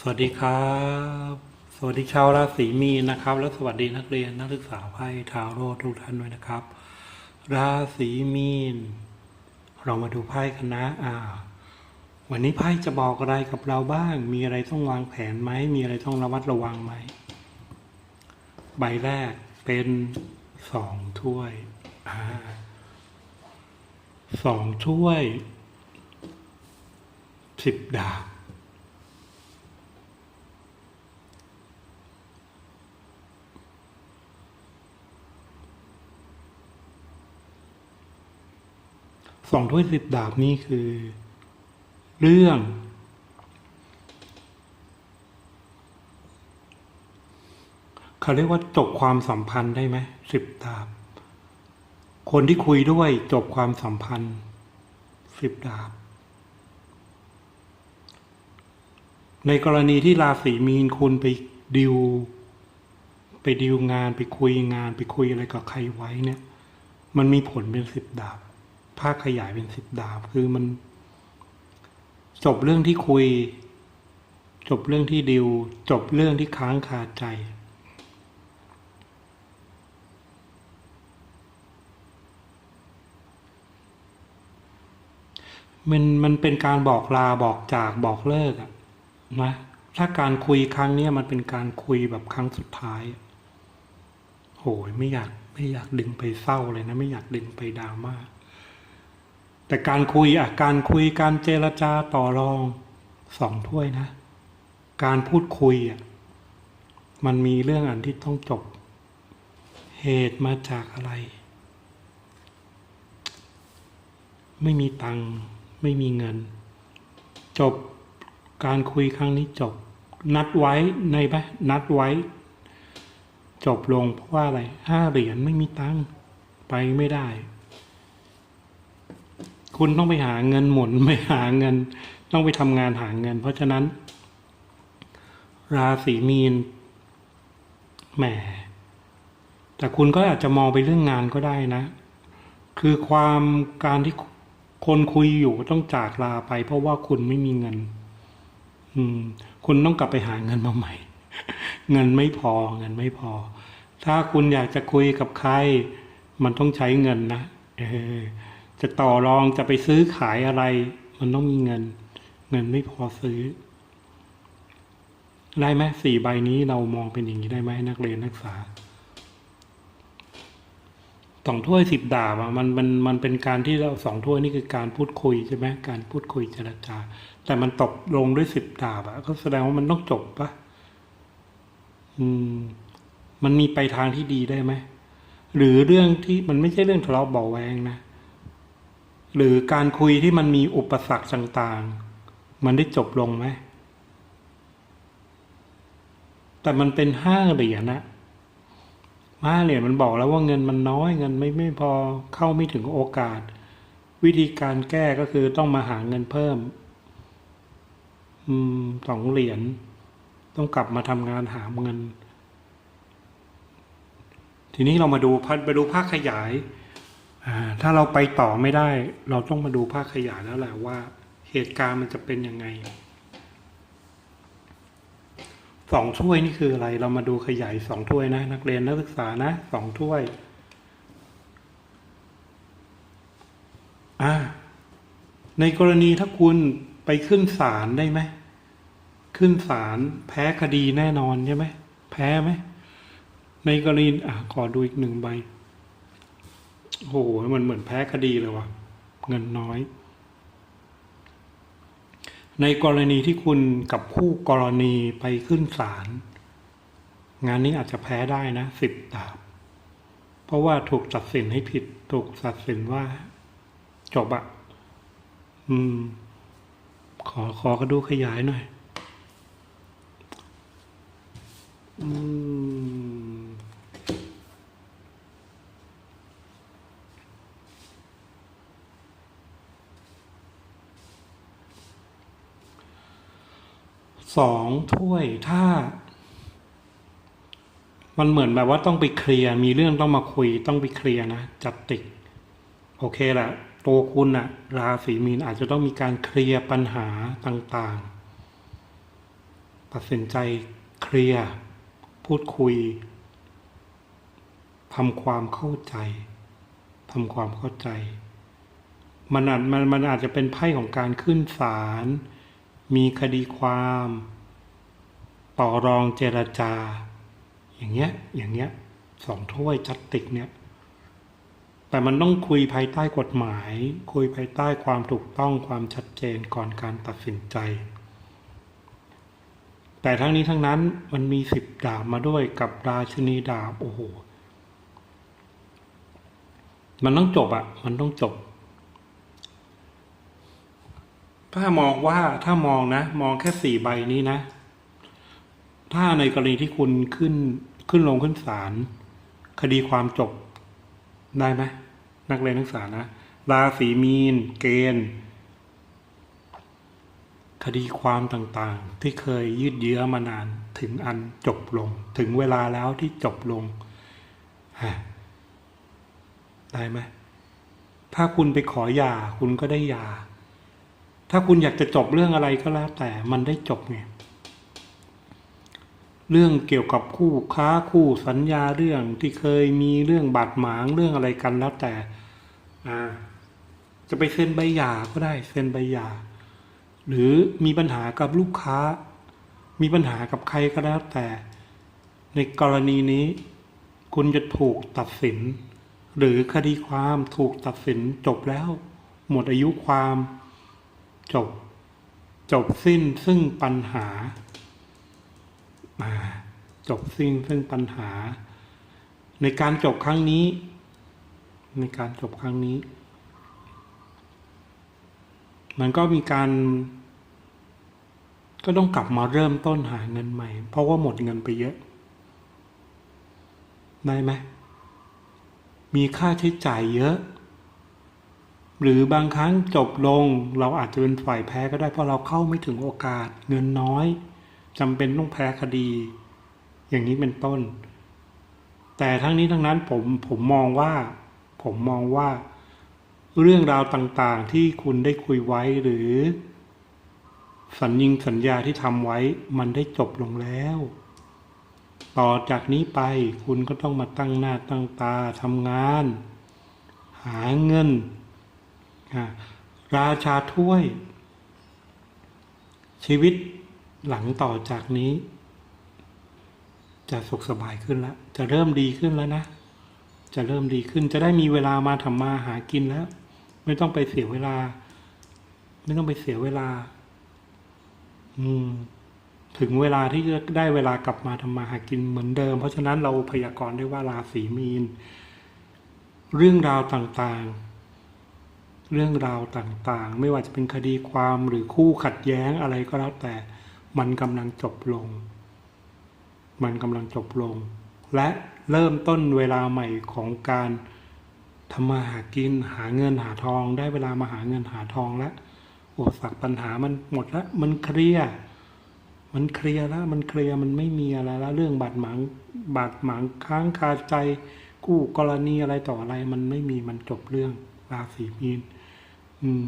สวัสดีครับ สวัสดีชาวราศีมีนนะครับ และสวัสดีนักเรียนนักศึกษาไพ่ทาวโรทุกท่านด้วยนะครับ ราศีมีน เรามาดูไพ่กันนะอ่า วันนี้ไพ่จะบอกอะไรกับเราบ้าง มีอะไรต้องวางแผนไหม มีอะไรต้องระมัดระวังไหม ใบแรกเป็นสองถ้วยอ่าสองถ้วยสิบดาบ สองถ้วยสิบดาบนี่คือ เรื่อง เขาเรียกว่าจบความสัมพันธ์ได้ไหมสิบดาบ คนที่คุยด้วยจบความสัมพันธ์สิบดาบ ในกรณีที่ราศีมีนคุณไปดิวไปดิวงานไปคุยงานไปคุยอะไรกับใครไว้เนี่ย มันมีผลเป็นสิบดาบ ภาคขยายเป็นสิบดาบ คือมัน จบเรื่องที่คุย จบเรื่องที่ดิว จบเรื่องที่ค้างคาใจ มันมันเป็นการบอกลาบอกจากบอกเลิกอะนะถ้าการคุยครั้งนี้มันเป็นการคุยแบบครั้งสุดท้ายอะโหยไม่อยากไม่อยากดึงไปเศร้าเลยนะ ไม่อยากดึงไปดราม่า แต่การคุยอะการคุยการเจรจาต่อรองสองถ้วยนะ การพูดคุยอะมันมีเรื่องอันที่ต้องจบ เหตุมาจากอะไร ไม่มีตังค์ไม่มีเงิน จบการคุยครั้งนี้จบ นัดไว้ในปะนัดไว้ จบลงเพราะว่าอะไรห้าเหรียญไม่มีตังค์ไปไม่ได้ คุณต้องไปหาเงินหมุนไปหาเงิน ต้องไปทำงานหาเงิน เพราะฉะนั้น ราศีมีนแหมแต่คุณก็อาจจะมองไปเรื่องงานก็ได้นะ คือความการที่คนคุยอยู่ต้องจากลาไป เพราะว่าคุณไม่มีเงิน อืม คุณต้องกลับไปหาเงินมาใหม่ เงินไม่พอ เงินไม่พอ ถ้าคุณอยากจะคุยกับใคร มันต้องใช้เงินนะเออ จะต่อรองจะไปซื้อขายอะไร มันต้องมีเงิน เงินไม่พอซื้อ ได้ไหมสี่ใบนี้เรามองเป็นอย่างนี้ได้ไหมนักเรียนนักศึกษาสองถ้วยสิบดาบอะมันมันมันเป็นการที่เราสองถ้วยนี่คือการพูดคุยใช่ไหมการพูดคุยเจรจา แต่มันตกลงด้วยสิบดาบอะก็แสดงว่ามันต้องจบปะอืม มันมีไปทางที่ดีได้ไหมหรือเรื่องที่มันไม่ใช่เรื่องทะเลาะเบาแวงนะ หรือการคุยที่มันมีอุปสรรคต่างๆ มันได้จบลงไหม แต่มันเป็นห้าเหรียญนะห้าเหรียญมันบอกแล้วว่าเงินมันน้อยเงินไม่ไม่พอเข้าไม่ถึงโอกาส วิธีการแก้ก็คือต้องมาหาเงินเพิ่ม อืมสองเหรียญต้องกลับมาทำงานหาเงิน ทีนี้เรามาดูพัดไปดูภาคขยาย ถ้าเราไปต่อไม่ได้ เราต้องมาดูภาคขยายแล้วแหละว่า เหตุการณ์มันจะเป็นยังไงสองถ้วยนี่คืออะไร เรามาดูขยายสองถ้วยนะ นักเรียนนักศึกษานะสองถ้วย อ่า ในกรณีถ้าคุณไปขึ้นศาลได้ไหม ขึ้นศาลแพ้คดีแน่นอนใช่ไหม แพ้ไหม ในกรณีอะขอดูอีกหนึ่งใบ โหมันเหมือนแพ้คดีเลยว่ะเงินน้อย ในกรณีที่คุณกับคู่กรณีไปขึ้นศาลงานนี้อาจจะแพ้ได้นะสิบดาบ เพราะว่าถูกตัดสินให้ผิด ถูกตัดสินว่า จบอะอืม ขอขอกระดูขยายหน่อย อืม สองถ้วยถ้า มันเหมือนแบบว่าต้องไปเคลียร์มีเรื่องต้องมาคุยต้องไปเคลียร์นะจัดติกโอเคแหละตัวคุณอะราศีมีนอาจจะต้องมีการเคลียร์ปัญหาต่างๆ ตัดสินใจเคลียร์พูดคุยทำความเข้าใจทำความเข้าใจ มันอาจมันมันอาจจะเป็นไพ่ของการขึ้นศาล มีคดีความ ต่อรองเจรจา อย่างเงี้ยอย่างเงี้ยสองถ้วยจัตติกเนี่ย แต่มันต้องคุยภายใต้กฎหมาย คุยภายใต้ความถูกต้องความชัดเจนก่อนการตัดสินใจ แต่ทั้งนี้ทั้งนั้นมันมีสิบดาบมาด้วยกับราชินีดาบโอ้โหมันต้องจบอะมันต้องจบ ถ้ามองว่าถ้ามองนะ มองแค่สี่ใบนี้นะ ถ้าในกรณีที่คุณขึ้นขึ้นลงขึ้นศาลคดีความจบได้ไหมนักเรียนนักศึกษานะราศีมีน เกณฑ์ คดีความต่างๆ ที่เคยยืดเยื้อมานานถึงอันจบลง ถึงเวลาแล้วที่จบลงฮะได้ไหมถ้าคุณไปขอหย่าคุณก็ได้หย่า ถ้าคุณอยากจะจบเรื่องอะไรก็แล้ว แต่มันได้จบไงเรื่องเกี่ยวกับคู่ค้าคู่สัญญาเรื่องที่เคยมีเรื่องบาดหมางเรื่องอะไรกันแล้วแต่อ่าจะไปเซ็นใบหย่าก็ได้เซ็นใบหย่าหรือมีปัญหากับลูกค้า มีปัญหากับใครก็แล้วแต่ ในกรณีนี้ คุณจะถูกตัดสิน หรือคดีความถูกตัดสินจบแล้ว หมดอายุความ จบ จบสิ้นซึ่งปัญหาอ่าจบสิ้นซึ่งปัญหา ในการจบครั้งนี้ ในการจบครั้งนี้ มันก็มีการ ก็ต้องกลับมาเริ่มต้นหาเงินใหม่ เพราะว่าหมดเงินไปเยอะ ได้ไหมมีค่าใช้จ่ายเยอะ หรือบางครั้งจบลงเราอาจจะเป็นฝ่ายแพ้ก็ได้เพราะเราเข้าไม่ถึงโอกาสเงินน้อยจำเป็นต้องแพ้คดี อย่างนี้เป็นต้น แต่ทั้งนี้ทั้งนั้นผมผมมองว่า ผมมองว่า เรื่องราวต่างๆที่คุณได้คุยไว้หรือ สัญญิงสัญญาที่ทำไว้มันได้จบลงแล้ว ต่อจากนี้ไปคุณก็ต้องมาตั้งหน้าตั้งตาทำงาน หาเงิน ราชาถ้วย ชีวิตหลังต่อจากนี้ จะสุขสบายขึ้นแล้ว จะเริ่มดีขึ้นแล้วนะ จะเริ่มดีขึ้น จะได้มีเวลามาทำมาหากินแล้ว ไม่ต้องไปเสียเวลา ไม่ต้องไปเสียเวลา อืมถึงเวลาที่จะได้เวลากลับมาทำมาหากินเหมือนเดิม เพราะฉะนั้นเราพยากรณ์ได้ว่าราศีมีน เรื่องราวต่างๆ เรื่องราวต่างๆ ไม่ว่าจะเป็นคดีความหรือคู่ขัดแย้งอะไรก็แล้วแต่ มันกำลังจบลง มันกำลังจบลง และเริ่มต้นเวลาใหม่ของการทำมาหากินหาเงินหาทอง ได้เวลามาหาเงินหาทองแล้วอุปสรรคปัญหามันหมดแล้วมันเคลียร์มันเคลียร์แล้วมันเคลียร์มันไม่มีอะไรแล้วเรื่องบาดหมางบาดหมางค้างคาใจกู้กรณีอะไรต่ออะไร มันไม่มีมันจบเรื่องราศีมีน อืม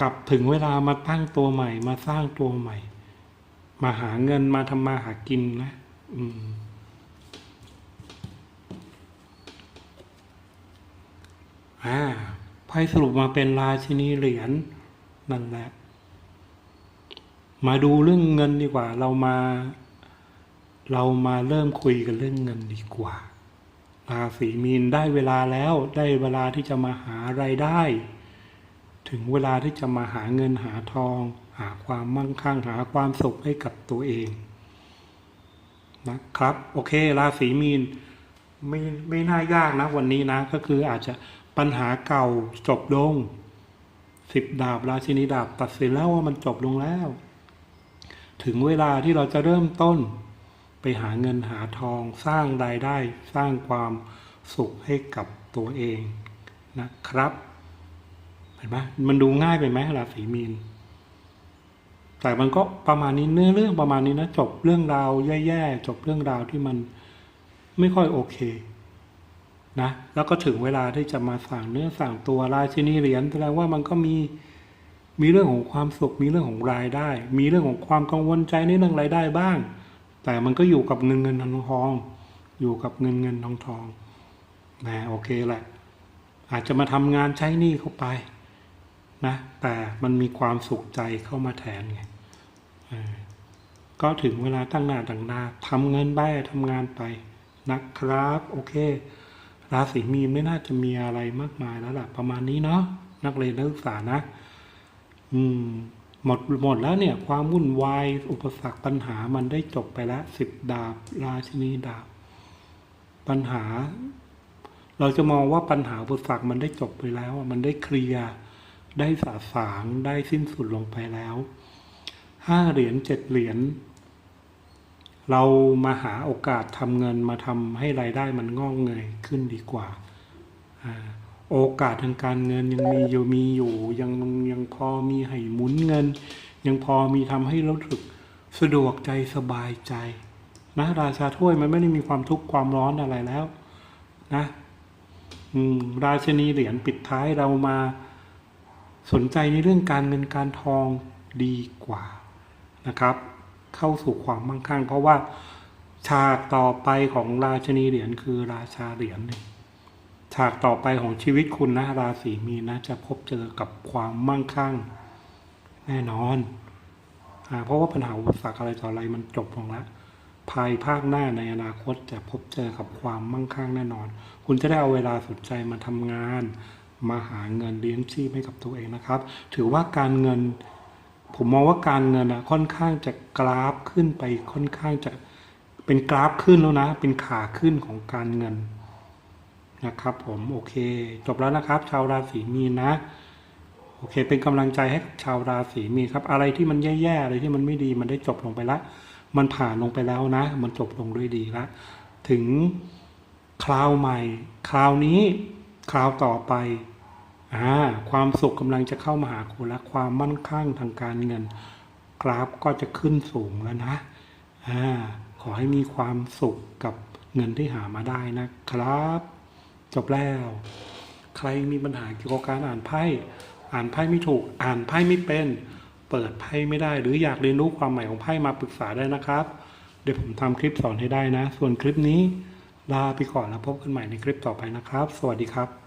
กลับถึงเวลามาตั้งตัวใหม่ มาสร้างตัวใหม่ มาหาเงินมาทำมาหากินนะอืมอ่าไพ่สรุปมาเป็นราชินีเหรียญนั่นแหละ มาดูเรื่องเงินดีกว่า เรามา เรามาเริ่มคุยกันเรื่องเงินดีกว่า ราศีมีนได้เวลาแล้วได้เวลาที่จะมาหาไรายได้ ถึงเวลาที่จะมาหาเงินหาทอง หาความมั่งคั่งหาความสุขให้กับตัวเองนะครับ โอเค ราศีมีนไม่ไม่น่ายากนะวันนี้นะ ก็คืออาจจะปัญหาเก่าจบลงสิบดาบราชินีดาบตัดสินแล้วว่ามันจบลงแล้ว ถึงเวลาที่เราจะเริ่มต้น ไปหาเงินหาทองสร้างรายได้สร้างความสุขให้กับตัวเองนะครับ เห็นไหมมันดูง่ายไปไหมราศีมีน แต่มันก็ประมาณนี้เนื้อเรื่องประมาณนี้นะจบเรื่องราวแย่ๆจบเรื่องราวที่มันไม่ค่อยโอเคนะแล้วก็ถึงเวลาที่จะมาสั่งเนื้อสั่งตัวราชินีเหรียญแสดงว่ามันก็มีมีเรื่องของความสุข มีเรื่องของรายได้ มีเรื่องของความกังวลใจในเรื่องรายได้บ้าง แต่มันก็อยู่กับเงินเงินทองทอง อยู่กับเงินเงินทองทองนะโอเคแหละ อาจจะมาทำงานใช้หนี้เข้าไปนะแต่มันมีความสุขใจเข้ามาแทนไงก็ถึงเวลาตั้งหน้าตั้งหน้าทำเงินไปทำงานไปนะครับ โอเค ราศีมีนไม่น่าจะมีอะไรมากมายแล้วล่ะ ประมาณนี้เนาะนักเรียนนักศึกษานะ อืม หมดหมดแล้วเนี่ยความวุ่นวายอุปสรรคปัญหามันได้จบไปแล้วสิบดาบ ราชินีดาบ ปัญหา เราจะมองว่าปัญหาอุปสรรคมันได้จบไปแล้ว มันได้เคลียร์ได้สาสางได้สิ้นสุดลงไปแล้วห้าเหรียญเจ็ดเหรียญเรามาหาโอกาสทำเงินมาทำให้รายได้มันงอกเงยขึ้นดีกว่าอ่า โอกาสทางการเงินยังมีอยู่มีอยู่ยังยังพอมีให้หมุนเงิน ยังพอมีทำให้รู้สึกสะดวกใจสบายใจนะราชาถ้วยมันไม่ได้มีความทุกข์ความร้อนอะไรแล้ว นะราชนีเหรียญปิดท้ายเรามาสนใจในเรื่องการเงินการทองดีกว่านะครับ เข้าสู่ความมั่งคั่ง เพราะว่าฉากต่อไปของราชนีเหรียญคือราชาเหรียญเนี่ย ฉากต่อไปของชีวิตคุณนะราศีมีนนะ จะพบเจอกับความมั่งคั่ง แน่นอนอเพราะว่าปัญหาอุปสรรคอะไรต่ออะไรมันจบลงแล้วภายภาคหน้าในอนาคตจะพบเจอกับความมั่งคั่งแน่นอน คุณจะได้เอาเวลาสนใจมาทำงาน มาหาเงินเลี้ยงชีพให้กับตัวเองนะครับ ถือว่าการเงิน ผมมองว่าการเงินอะค่อนข้างจะกราฟขึ้นไปค่อนข้างจะเป็นกราฟขึ้นแล้วนะ เป็นขาขึ้นของการเงิน นะครับผมโอเค จบแล้วนะครับ ชาวราศีมีนนะ โอเค เป็นกำลังใจให้ชาวราศีมีครับ อะไรที่มันแย่ๆอะไรที่มันไม่ดีมันได้จบลงไปล้วมันผ่านลงไปแล้วนะ มันจบลงด้วยดีล้วถึงคราวใหม่ คราวนี้คราวต่อไปอ่าความสุขกำลังจะเข้ามาหาคุณและความมั่นคงทางการเงิน กราฟก็จะขึ้นสูงแล้วนะอ่าขอให้มีความสุขกับเงินที่หามาได้นะครับ จบแล้ว ใครมีปัญหาเกี่ยวกับการอ่านไพ่ อ่านไพ่ไม่ถูก อ่านไพ่ไม่เป็น เปิดไพ่ไม่ได้ หรืออยากเรียนรู้ความหมายของไพ่มาปรึกษาได้นะครับ เดี๋ยวผมทำคลิปสอนให้ได้นะ ส่วนคลิปนี้ลาไปก่อนแล้วพบกันใหม่ในคลิปต่อไปนะครับ สวัสดีครับ